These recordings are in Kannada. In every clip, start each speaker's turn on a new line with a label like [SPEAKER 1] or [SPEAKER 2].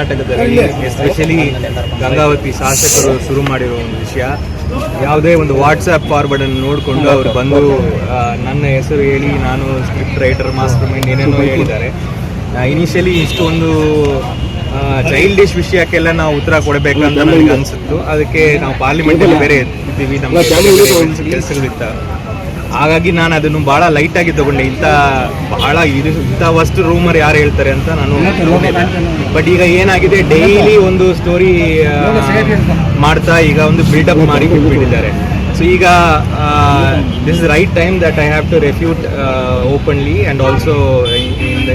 [SPEAKER 1] ಕರ್ನಾಟಕದಲ್ಲಿ ಎಸ್ಪೆಷಲಿ ಗಂಗಾವತಿ ಶಾಸಕರು ಶುರು ಮಾಡಿರೋ ಒಂದು ವಿಷಯ. ಯಾವುದೇ ಒಂದು ವಾಟ್ಸ್ಆ್ಯಪ್ ಫಾರ್ವರ್ಡ್ ಅನ್ನು ನೋಡಿಕೊಂಡು ಅವರು ಬಂದು ನನ್ನ ಹೆಸರು ಹೇಳಿ ನಾನು ಸ್ಕ್ರಿಪ್ಟ್ ರೈಟರ್ ಮಾಸ್ಟರ್ ಮೈಂಡ್ ಏನೇನೋ ಹೇಳಿದ್ದಾರೆ. ಇನಿಷಿಯಲಿ ಇಷ್ಟೊಂದು ಚೈಲ್ಡಿಶ್ ವಿಷಯಕ್ಕೆಲ್ಲ ನಾವು ಉತ್ತರ ಕೊಡಬೇಕಂತ ನನಗೆ ಅನ್ಸುತ್ತು. ಅದಕ್ಕೆ ನಾವು ಪಾರ್ಲಿಮೆಂಟಲ್ಲಿ ಬೇರೆ ಇದ್ದೀವಿ ನಮ್ಮ ಕೆಲಸಗಳಿತ್ತ ಹಾಗಾಗಿ ನಾನು ಅದನ್ನು ಬಹಳ ಲೈಟ್ ಆಗಿ ತಗೊಂಡೆ. ಇಂಥ ಬಹಳ ಇದು ಇಂಥ ವಸ್ತು ರೂಮರ್ ಯಾರು ಹೇಳ್ತಾರೆ ಅಂತ ನಾನು ಬಟ್ ಈಗ ಏನಾಗಿದೆ ಡೈಲಿ ಒಂದು ಸ್ಟೋರಿ ಮಾಡ್ತಾ ಈಗ ಒಂದು ಬಿಲ್ಡಪ್ ಮಾಡಿ ಬಿಟ್ಟಿದ್ದಾರೆ ಸೊ ಈಗ this is right time that I have to refute openly and also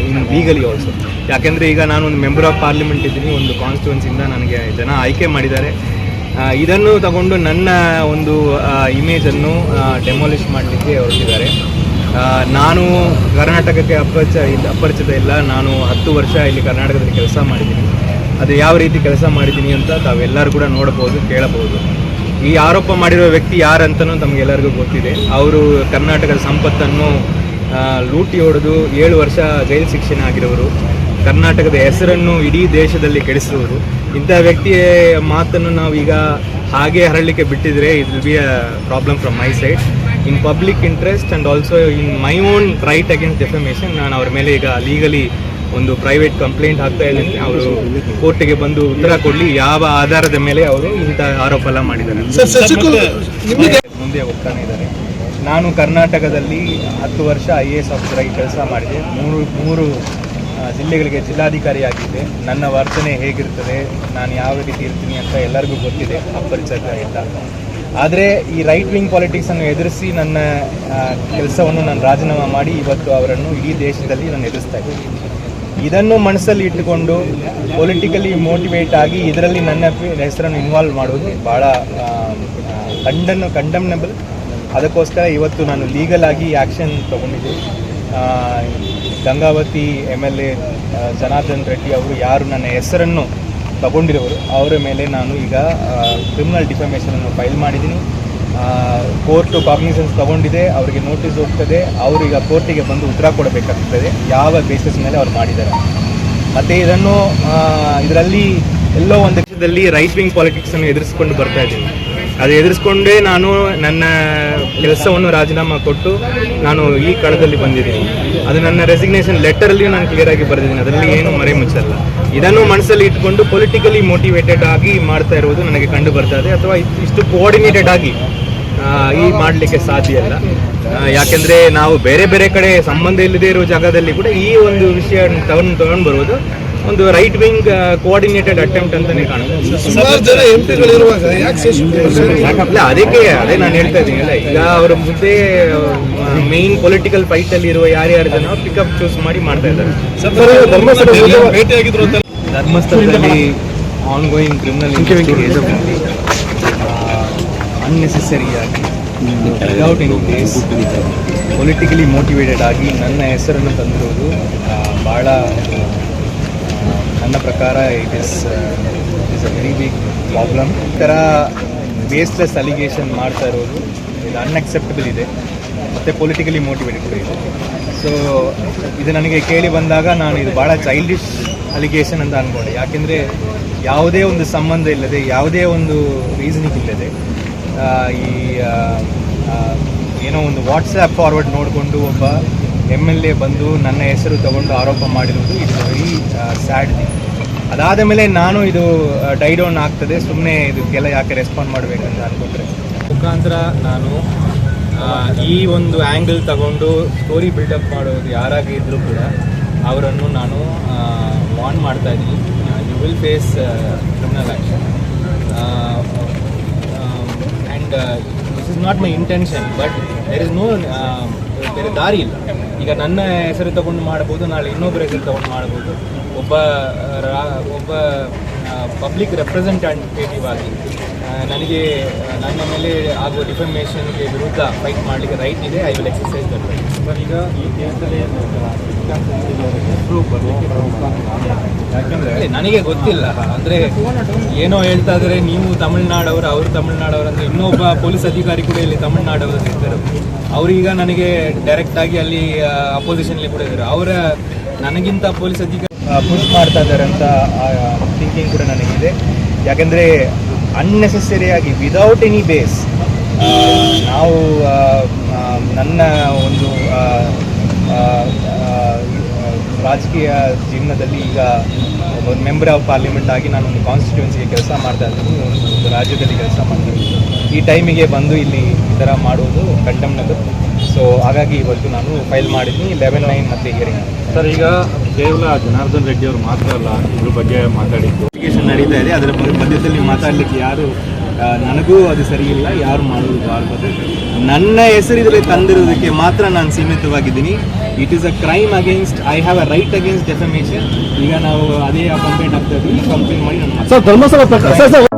[SPEAKER 1] in legally also ಯಾಕೆಂದರೆ ಈಗ ನಾನು ಒಂದು ಮೆಂಬರ್ ಆಫ್ ಪಾರ್ಲಿಮೆಂಟ್ ಇದ್ದೀನಿ. ಒಂದು ಕಾನ್ಸ್ಟಿಟ್ಯೂನ್ಸಿಂದ ನನಗೆ ಜನ ಆಯ್ಕೆ ಮಾಡಿದ್ದಾರೆ. ಇದನ್ನು ತಗೊಂಡು ನನ್ನ ಒಂದು ಇಮೇಜನ್ನು ಡೆಮಾಲಿಷ್ ಮಾಡಲಿಕ್ಕೆ ಹೊರಟಿದ್ದಾರೆ. ನಾನು ಕರ್ನಾಟಕಕ್ಕೆ ಅಪರಿಚ ಅಪರಿಚಿತ ಇಲ್ಲ. ನಾನು ಹತ್ತು ವರ್ಷ ಇಲ್ಲಿ ಕರ್ನಾಟಕದಲ್ಲಿ ಕೆಲಸ ಮಾಡಿದ್ದೀನಿ. ಅದು ಯಾವ ರೀತಿ ಕೆಲಸ ಮಾಡಿದ್ದೀನಿ ಅಂತ ತಾವೆಲ್ಲರೂ ಕೂಡ ನೋಡಬಹುದು, ಕೇಳಬಹುದು. ಈ ಆರೋಪ ಮಾಡಿರುವ ವ್ಯಕ್ತಿ ಯಾರಂತನೂ ತಮಗೆಲ್ಲರಿಗೂ ಗೊತ್ತಿದೆ. ಅವರು ಕರ್ನಾಟಕದ ಸಂಪತ್ತನ್ನು ಲೂಟಿ ಹೊಡೆದು ಏಳು ವರ್ಷ ಜೈಲು ಶಿಕ್ಷಣ ಆಗಿರೋರು. ಕರ್ನಾಟಕದ ಹೆಸರನ್ನು ಇಡೀ ದೇಶದಲ್ಲಿ ಕೆಡಿಸುವುದು ಇಂಥ ವ್ಯಕ್ತಿಯ ಮಾತನ್ನು ನಾವು ಈಗ ಹಾಗೆ ಹರಳಲಿಕ್ಕೆ ಬಿಟ್ಟಿದ್ರೆ it will be a problem from my side in public interest and also in my own right against defamation ನಾನು ಅವ್ರ ಮೇಲೆ ಈಗ ಲೀಗಲಿ ಒಂದು ಪ್ರೈವೇಟ್ ಕಂಪ್ಲೇಂಟ್ ಹಾಕ್ತಾ ಇದ್ದೀನಿ. ಅವರು ಕೋರ್ಟಿಗೆ ಬಂದು ಉತ್ತರ ಕೊಡಲಿ ಯಾವ ಆಧಾರದ ಮೇಲೆ ಅವರು ಇಂಥ ಆರೋಪ ಎಲ್ಲ ಮಾಡಿದ್ದಾರೆ. ಮುಂದೆ ಹೋಗ್ತಾನೆ ಇದ್ದಾರೆ. ನಾನು ಕರ್ನಾಟಕದಲ್ಲಿ ಹತ್ತು ವರ್ಷ ಐ ಎ ಎಸ್ ಆಫೀಸರಾಗಿ ಕೆಲಸ ಮಾಡಿದೆ. ಮೂರು ಮೂರು ಜಿಲ್ಲೆಗಳಿಗೆ ಜಿಲ್ಲಾಧಿಕಾರಿ ಆಗಿದ್ದೆ ನನ್ನ ವರ್ತನೆ ಹೇಗಿರ್ತದೆ, ನಾನು ಯಾವ ರೀತಿ ಇರ್ತೀನಿ ಅಂತ ಎಲ್ಲರಿಗೂ ಗೊತ್ತಿದೆ ಅಪರಿಚಯ ಇಲ್ಲ ಆದರೆ ಈ ರೈಟ್ ವಿಂಗ್ ಪಾಲಿಟಿಕ್ಸನ್ನು ಎದುರಿಸಿ ನನ್ನ ಕೆಲಸವನ್ನು ನಾನು ರಾಜೀನಾಮೆ ಮಾಡಿ ಇವತ್ತು ಅವರನ್ನು ಇಡೀ ದೇಶದಲ್ಲಿ ನಾನು ಎದುರಿಸ್ತಾ ಇದ್ದೀನಿ. ಇದನ್ನು ಮನಸ್ಸಲ್ಲಿ ಇಟ್ಟುಕೊಂಡು ಪೊಲಿಟಿಕಲಿ ಮೋಟಿವೇಟ್ ಆಗಿ ಇದರಲ್ಲಿ ನನ್ನ ಹೆಸರನ್ನು ಇನ್ವಾಲ್ವ್ ಮಾಡೋದು ಭಾಳ ಕಂಡನ್ನು ಕಂಡಮ್ನಬಲ್ ಅದಕ್ಕೋಸ್ಕರ ಇವತ್ತು ನಾನು ಲೀಗಲ್ ಆಗಿ ಆ್ಯಕ್ಷನ್ ತಗೊಂಡಿದ್ದೆ. Gangavathi M L A Janardhan Reddy ಅವರು ಯಾರು ನನ್ನ ಹೆಸರನ್ನು ತಗೊಂಡಿರೋರು, ಅವರ ಮೇಲೆ ನಾನು ಈಗ ಕ್ರಿಮಿನಲ್ ಡಿಫಮೇಷನನ್ನು ಫೈಲ್ ಮಾಡಿದ್ದೀನಿ. ಕೋರ್ಟು ಕಾಗ್ನಿಸೆನ್ಸ್ ತಗೊಂಡಿದೆ, ಅವರಿಗೆ ನೋಟಿಸ್ ಹೋಗ್ತದೆ, ಅವರು ಈಗ ಕೋರ್ಟಿಗೆ ಬಂದು ಉತ್ತರ ಕೊಡಬೇಕಾಗ್ತದೆ, ಯಾವ ಬೇಸಿಸ್ ಮೇಲೆ ಅವ್ರು ಮಾಡಿದ್ದಾರೆ. ಮತ್ತು ಇದನ್ನು ಇದರಲ್ಲಿ ಎಲ್ಲೋ ಒಂದು ದೇಶದಲ್ಲಿ ರೈಟ್ ವಿಂಗ್ ಪಾಲಿಟಿಕ್ಸನ್ನು ಎದುರಿಸ್ಕೊಂಡು ಬರ್ತಾ ಇದ್ದೀನಿ. ಅದು ಎದುರಿಸ್ಕೊಂಡೇ ನಾನು ನನ್ನ ಕೆಲಸವನ್ನು ರಾಜೀನಾಮೆ ಕೊಟ್ಟು ನಾನು ಈ ಕಳದಲ್ಲಿ ಬಂದಿದ್ದೀನಿ. ಅದು ನನ್ನ ರೆಸಿಗ್ನೇಷನ್ ಲೆಟರಲ್ಲಿ ನಾನು ಕ್ಲಿಯರ್ ಆಗಿ ಬರೆದಿದ್ದೀನಿ. ಅದರಲ್ಲಿ ಏನು ಮರೆ ಮುಚ್ಚಲ್ಲ. ಇದನ್ನು ಮನಸ್ಸಲ್ಲಿ ಇಟ್ಕೊಂಡು ಪೊಲಿಟಿಕಲಿ ಮೋಟಿವೇಟೆಡ್ ಆಗಿ ಮಾಡ್ತಾ ಇರುವುದು ನನಗೆ ಕಂಡು ಬರ್ತಾ ಇದೆ. ಅಥವಾ ಇಷ್ಟು ಕೋಆರ್ಡಿನೇಟೆಡ್ ಆಗಿ ಈ ಮಾಡಲಿಕ್ಕೆ ಸಾಧ್ಯ ಇಲ್ಲ. ಯಾಕೆಂದರೆ ನಾವು ಬೇರೆ ಬೇರೆ ಕಡೆ ಸಂಬಂಧ ಇಲ್ಲದೆ ಇರೋ ಜಾಗದಲ್ಲಿ ಕೂಡ ಈ ಒಂದು ವಿಷಯ ತಗೊಂಡು ತಗೊಂಡು ಬರುವುದು ಒಂದು ರೈಟ್ ವಿಂಗ್ ಕೋಆರ್ಡಿನೇಟೆಡ್ ಅಟೆಂಪ್ಟ್ ಅಂತಾನೆ ಕಾಣುತ್ತೆ.
[SPEAKER 2] ಸುಮಾರು ಜನ ಎಂ ಪಿಗಳಿರುವಾಗ ಯಾಕೆ ಶಶಿಕುಲ್
[SPEAKER 1] ಇಲ್ಲ ಅದಕ್ಕೆ ಅದೇ ನಾನು ಹೇಳ್ತಾ ಇದ್ದೀನಿ ಅಲ್ಲ ಈಗ ಅವರ ಮುಂದೆ ಮೇನ್ ಪೊಲಿಟಿಕಲ್ ಫೈಟ್ ಅಲ್ಲಿ ಇರುವ ಯಾರ್ಯಾರು ಜನ ಪಿಕಪ್ ಚೂಸ್ ಮಾಡಿ ಮಾಡ್ತಾ ಇದ್ದಾರೆ. ಧರ್ಮಸ್ಥಳದಲ್ಲಿ ongoing criminal unnecessary ಅನ್ನೆಸೆಸರಿಯಾಗಿ without any case politically motivated ಆಗಿ ನನ್ನ ಹೆಸರನ್ನು ತಂದಿರೋದು ಭಾಳ ನನ್ನ ಪ್ರಕಾರ it is is a very big problem ಈ ಥರ ಬೇಸ್ಲೆಸ್ ಅಲಿಗೇಷನ್ ಮಾಡ್ತಾ ಇರೋದು ಇದು ಅನ್ಅಕ್ಸೆಪ್ಟಬಲ್ ಇದೆ. ಮತ್ತು ಪೊಲಿಟಿಕಲಿ ಮೋಟಿವೇಟೆಡ್ ಇದೆ. ಸೊ ಇದು ನನಗೆ ಕೇಳಿ ಬಂದಾಗ ನಾನು ಇದು ಭಾಳ ಚೈಲ್ಡಿಶ್ ಅಲಿಗೇಷನ್ ಅಂತ ಅನ್ಕೊಂಡೆ. ಯಾಕೆಂದರೆ ಯಾವುದೇ ಒಂದು ಸಂಬಂಧ ಇಲ್ಲದೆ, ಯಾವುದೇ ಒಂದು ರೀಸನಿಂಗ್ ಇಲ್ಲದೆ ಈ ಏನೋ ಒಂದು ವಾಟ್ಸ್ಆ್ಯಪ್ ಫಾರ್ವರ್ಡ್ ನೋಡಿಕೊಂಡು ಒಬ್ಬ ಎಂ ಎಲ್ ಎ ಬಂದು ನನ್ನ ಹೆಸರು ತಗೊಂಡು ಆರೋಪ ಮಾಡಿರುವುದು ಇಟ್ಸ್ ವೆರಿ ಸ್ಯಾಡ್ ಥಿಂಗ್ ಅದಾದ ಮೇಲೆ ನಾನು ಇದು ಡೈಡೌನ್ ಆಗ್ತದೆ. ಸುಮ್ಮನೆ ಇದಕ್ಕೆಲ್ಲ ಯಾಕೆ ರೆಸ್ಪಾಂಡ್ ಮಾಡಬೇಕಂತ ಅನ್ಕೊಂಡ್ರೆ. ಮುಖಾಂತರ ನಾನು ಈ ಒಂದು ಆ್ಯಂಗಲ್ ತಗೊಂಡು ಸ್ಟೋರಿ ಬಿಲ್ಡಪ್ ಮಾಡೋದು ಯಾರಾಗಿ ಇದ್ದರೂ ಕೂಡ ಅವರನ್ನು ನಾನು ವಾನ್ ಮಾಡ್ತಾ ಇದ್ದೀನಿ. You will face criminal action and this is not my intention but there is no ಬೇರೆ ದಾರಿ ಇಲ್ಲ. ಈಗ ನನ್ನ ಹೆಸರು ತಗೊಂಡು ಮಾಡ್ಬೋದು ನಾಳೆ ಇನ್ನೊಬ್ಬರ ಹೆಸರು ತಗೊಂಡು ಮಾಡ್ಬೋದು ಒಬ್ಬ ಒಬ್ಬ ಪಬ್ಲಿಕ್ ರೆಪ್ರೆಸೆಂಟೇಟಿವ್ ಆಗಿ ನನಗೆ ನನ್ನ ಮೇಲೆ ಆಗುವ ಡಿಫರ್ಮೇಷನ್ಗೆ ವಿರುದ್ಧ ಫೈಟ್ ಮಾಡಲಿಕ್ಕೆ ರೈಟ್ ಇದೆ I will exercise that right ಈಗ ಈ ಕೇಸಲ್ಲಿ ಯಾಕಂದ್ರೆ ನನಗೆ ಗೊತ್ತಿಲ್ಲ. ಅಂದ್ರೆ ಏನೋ ಹೇಳ್ತಾ ಇದ್ರೆ ನೀವು ತಮಿಳ್ನಾಡವರು ಅವರು ತಮಿಳ್ನಾಡವರು ಅಂದ್ರೆ ಇನ್ನೊಬ್ಬ ಪೊಲೀಸ್ ಅಧಿಕಾರಿ ಕೂಡ ಇಲ್ಲಿ ತಮಿಳ್ನಾಡವರು ಇರ್ತಾರೆ. ಅವರೀಗ ನನಗೆ ಡೈರೆಕ್ಟ್ ಆಗಿ ಅಲ್ಲಿ ಅಪೋಸಿಷನ್ ಕೂಡ ಇದ್ದಾರೆ ಅವರ ನನಗಿಂತ ಪೊಲೀಸ್ ಅಧಿಕಾರಿ ಪುಷ್ ಮಾಡ್ತಾ ಇದ್ದಾರೆ ಅಂತ ಥಿಂಕಿಂಗ್ ಕೂಡ ನನಗಿದೆ. ಯಾಕೆಂದರೆ ಅನ್ನೆಸೆಸರಿಯಾಗಿ ವಿದೌಟ್ ಎನಿ ಬೇಸ್ ನಾವು ನನ್ನ ಒಂದು ರಾಜಕೀಯ ಜೀವನದಲ್ಲಿ ಈಗ ಒಂದು ಮೆಂಬರ್ ಆಫ್ ಪಾರ್ಲಿಮೆಂಟ್ ಆಗಿ ನಾನು ಒಂದು ಕಾನ್ಸ್ಟಿಟ್ಯೂನ್ಸಿಗೆ ಕೆಲಸ ಮಾಡ್ತಾ ಇದ್ದೀನಿ, ಒಂದು ಒಂದು ರಾಜ್ಯದಲ್ಲಿ ಕೆಲಸ ಮಾಡ್ತೀನಿ ಈ ಟೈಮಿಗೆ ಬಂದು ಇಲ್ಲಿ ಈ ಥರ ಮಾಡುವುದು ಕಂಡಮ್ನಬಲ್ ಸೊ ಹಾಗಾಗಿ ಇವತ್ತು ನಾನು ಫೈಲ್ ಮಾಡಿದ್ದೀನಿ ಲೆವೆನ್ ನೈನ್ ಮತ್ತೆ ಹಿಯರಿಂಗ್
[SPEAKER 3] ಸರ್ ಈಗ ಕೇವಲ ಜನಾರ್ದನ್ ರೆಡ್ಡಿ ಅವರು ಮಾತ್ರ ಅಲ್ಲ ಇದ್ರ ಬಗ್ಗೆ ಮಾತಾಡಿದ್ದು.
[SPEAKER 1] ಅಪ್ಲಿಕೇಶನ್ ನಡೀತಾ ಇದೆ ಅದರ ಬಗ್ಗೆ ಮಧ್ಯದಲ್ಲಿ ಮಾತಾಡಲಿಕ್ಕೆ ಯಾರು ನನಗೂ ಅದು ಸರಿ ಇಲ್ಲ ಯಾರು ಮಾಡೋದು ಬಾರ್ದು ನನ್ನ ಹೆಸರಿದ್ರೆ ತಂದಿರೋದಕ್ಕೆ ಮಾತ್ರ ನಾನು ಸೀಮಿತವಾಗಿದ್ದೀನಿ. It is a crime against I have a right against defamation ಈಗ ನಾವು ಅದೇ ಕಂಪ್ಲೇಂಟ್ ಆಗ್ತಾ ಇದ್ದೀವಿ ಕಂಪ್ಲೇಂಟ್ ಮಾಡಿ ನಾನು